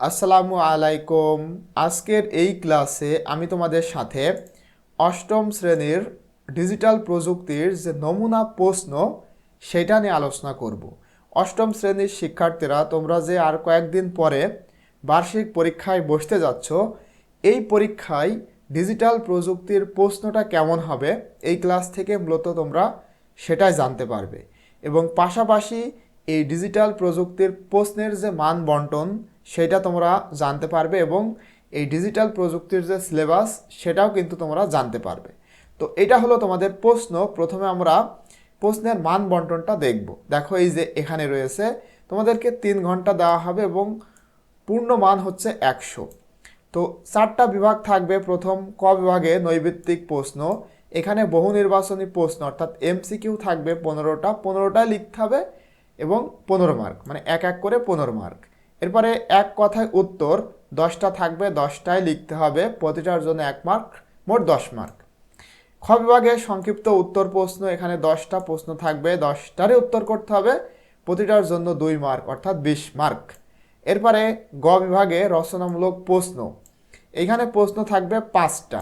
আসসালামু আলাইকুম। আজকের এই ক্লাসে আমি তোমাদের সাথে অষ্টম শ্রেণির ডিজিটাল প্রযুক্তির যে নমুনা প্রশ্ন, সেটা নিয়ে আলোচনা করব। অষ্টম শ্রেণির শিক্ষার্থীরা, তোমরা যে আর কয়েকদিন পরে বার্ষিক পরীক্ষায় বসতে যাচ্ছ, এই পরীক্ষায় ডিজিটাল প্রযুক্তির প্রশ্নটা কেমন হবে, এই ক্লাস থেকে মূলত তোমরা সেটাই জানতে পারবে। এবং পাশাপাশি এই ডিজিটাল প্রযুক্তির প্রশ্নের যে মান বন্টন সেটা তোমরা জানতে পারবে এবং এই ডিজিটাল প্রযুক্তির যে সিলেবাস সেটাও কিন্তু তোমরা জানতে পারবে। তো এটা হলো তোমাদের প্রশ্ন। প্রথমে আমরা প্রশ্নের মান বন্টনটা দেখব। দেখো এই যে এখানে রয়েছে, তোমাদেরকে তিন ঘণ্টা দেওয়া হবে এবং পূর্ণ মান হচ্ছে একশো। তো চারটা বিভাগ থাকবে। প্রথম ক বিভাগে নৈবিত্তিক প্রশ্ন। এখানে বহু নির্বাচনী প্রশ্ন, অর্থাৎ এমসিকিউ থাকবে পনেরোটা। পনেরোটায় লিখতে হবে এবং পনেরো মার্ক মানে এক এক করে পনেরো মার্ক এরপরে এক কথায় উত্তর, দশটা থাকবে, দশটায় লিখতে হবে, প্রতিটার জন্য এক মার্ক মোট দশ মার্ক খ বিভাগে সংক্ষিপ্ত উত্তর প্রশ্ন, এখানে দশটা প্রশ্ন থাকবে, দশটারই উত্তর করতে হবে, প্রতিটার জন্য দুই মার্ক অর্থাৎ বিশ মার্ক এরপরে গ বিভাগে রচনামূলক প্রশ্ন, এখানে প্রশ্ন থাকবে পাঁচটা,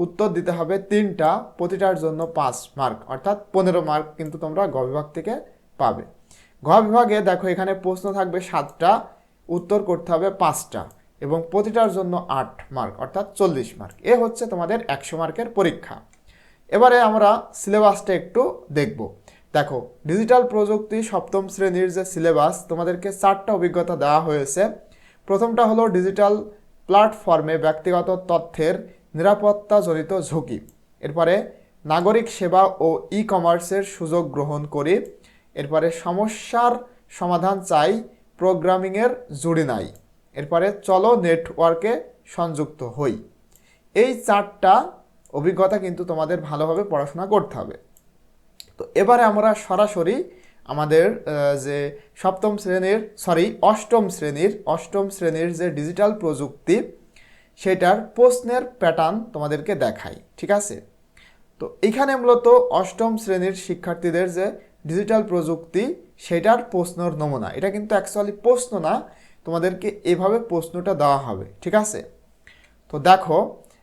উত্তর দিতে হবে তিনটা, প্রতিটার জন্য পাঁচ মার্ক অর্থাৎ পনেরো মার্ক কিন্তু তোমরা গ বিভাগ থেকে পাবে। ঘ বিভাগে দেখো এখানে প্রশ্ন থাকবে সাতটা উত্তর করতে হবে পাঁচটা এবং প্রতিটার জন্য আট মার্ক, অর্থাৎ চল্লিশ মার্ক। এ হচ্ছে তোমাদের একশো মার্কের পরীক্ষা। এবারে আমরা সিলেবাসটা একটু দেখব। দেখো, ডিজিটাল প্রযুক্তি সপ্তম শ্রেণির যে সিলেবাস, তোমাদেরকে চারটা অভিজ্ঞতা দেওয়া হয়েছে। প্রথমটা হলো ডিজিটাল প্ল্যাটফর্মে ব্যক্তিগত তথ্যের নিরাপত্তাজনিত ঝুঁকি। এরপরে নাগরিক সেবা ও ই কমার্সের সুযোগ গ্রহণ করি। এরপরে সমস্যার সমাধান চাই। প্রোগ্রামিংয়ের জুড়ি নাই। এরপরে চলো নেটওয়ার্কে সংযুক্ত হই। এই চারটা অভিজ্ঞতা কিন্তু তোমাদের ভালোভাবে পড়াশোনা করতে হবে। তো এবারে আমরা সরাসরি আমাদের যে সপ্তম শ্রেণির সরি অষ্টম শ্রেণির অষ্টম শ্রেণির যে ডিজিটাল প্রযুক্তি, সেটার প্রশ্নের প্যাটার্ন তোমাদেরকে দেখাই। ঠিক আছে? তো এখানে মূলত অষ্টম শ্রেণির শিক্ষার্থীদের যে ডিজিটাল প্রযুক্তি সেটার প্রশ্নর নমুনা। এটা কিন্তু অ্যাকচুয়ালি প্রশ্ন না, তোমাদেরকে এভাবে প্রশ্নটা দেওয়া হবে, ঠিক আছে? তো দেখো,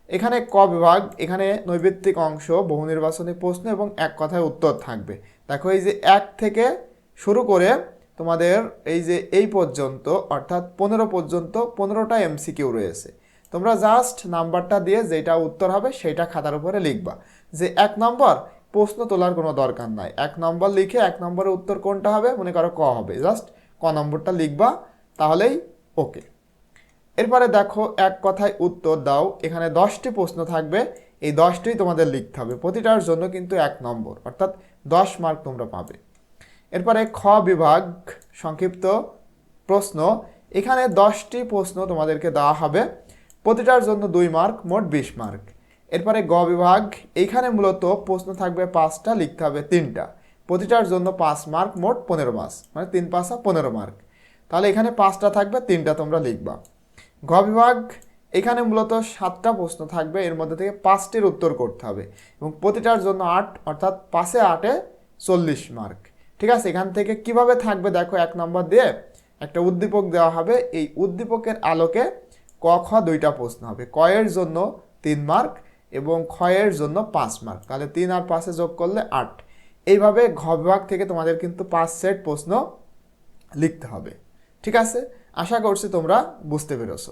এখানে ক বিভাগ, এখানে নৈবিত্তিক অংশ, বহু নির্বাচনী প্রশ্ন এবং এক কথায় উত্তর থাকবে। দেখো, এই যে এক থেকে শুরু করে তোমাদের এই যে এই পর্যন্ত, অর্থাৎ পনেরো পর্যন্ত পনেরোটা এমসিকিউ রয়েছে। তোমরা জাস্ট নাম্বারটা দিয়ে যেটা উত্তর হবে, সেটা খাতার উপরে লিখবা। যে এক নম্বর প্রশ্ন তোলার কোনো দরকার নাই। এক নম্বর লিখে এক নম্বরের উত্তর কোনটা হবে? মনে করো ক হবে। জাস্ট ক নম্বরটা লিখবা, তাহলেই ওকে। এরপরে দেখো, এক কথায় উত্তর দাও। এখানে দশটি প্রশ্ন থাকবে। এই দশটি তোমাদের লিখতে হবে। প্রতিটার জন্য কিন্তু এক নম্বর, অর্থাৎ দশ মার্ক তোমরা পাবে। এরপরে খ বিভাগ, সংক্ষিপ্ত প্রশ্ন। এখানে দশটি প্রশ্ন তোমাদেরকে দেওয়া হবে। প্রতিটার জন্য দুই মার্ক মোট বিশ মার্ক এরপরে গ বিভাগ, এইখানে মূলত প্রশ্ন থাকবে পাঁচটা, লিখতে হবে তিনটা। প্রতিটার জন্য পাঁচ মার্ক, মোট পনেরো মাস মানে তিন পাঁচা পনেরো মার্ক। তাহলে এখানে পাঁচটা থাকবে, তিনটা তোমরা লিখবা। ঘ বিভাগ এখানে মূলত সাতটা প্রশ্ন থাকবে, এর মধ্যে থেকে পাঁচটির উত্তর করতে হবে। এবং প্রতিটার জন্য আট, অর্থাৎ পাঁচে আটে চল্লিশ মার্ক। ঠিক আছে, এখান থেকে কীভাবে থাকবে দেখো, এক নম্বর দিয়ে একটা উদ্দীপক দেওয়া হবে। এই উদ্দীপকের আলোকে ক, খ দুইটা প্রশ্ন হবে। ক এর জন্য তিন মার্ক এবং ক্ষয়ের জন্য পাঁচ মার্ক তাহলে তিন আর পাঁচে যোগ করলে আট। এইভাবে ঘ বিভাগ থেকে তোমাদের কিন্তু পাঁচ সেট প্রশ্ন লিখতে হবে। ঠিক আছে? আশা করছি তোমরা বুঝতে পেরেছ।